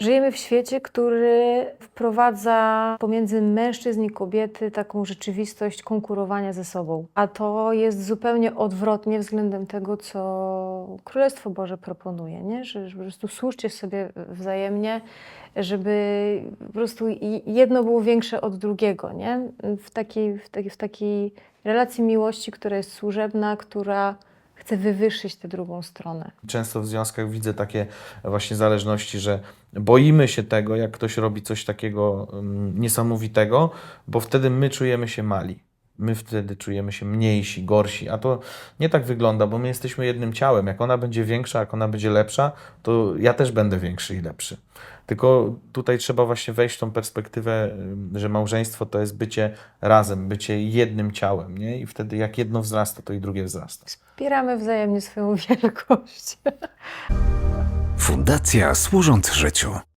Żyjemy w świecie, który wprowadza pomiędzy mężczyzn i kobiety taką rzeczywistość konkurowania ze sobą. A to jest zupełnie odwrotnie względem tego, co Królestwo Boże proponuje, nie? Że, że po prostu służcie sobie wzajemnie, żeby po prostu jedno było większe od drugiego, nie? W takiej, w takiej, w takiej relacji miłości, która jest służebna, która chce wywyższyć tę drugą stronę. Często w związkach widzę takie właśnie zależności, że boimy się tego, jak ktoś robi coś takiego mm, niesamowitego, bo wtedy my czujemy się mali. My wtedy czujemy się mniejsi, gorsi, a to nie tak wygląda, bo my jesteśmy jednym ciałem. Jak ona będzie większa, jak ona będzie lepsza, to ja też będę większy i lepszy. Tylko tutaj trzeba właśnie wejść w tą perspektywę, że małżeństwo to jest bycie razem, bycie jednym ciałem, nie? I wtedy jak jedno wzrasta, to i drugie wzrasta. Wspieramy wzajemnie swoją wielkość. Fundacja Służąc Życiu.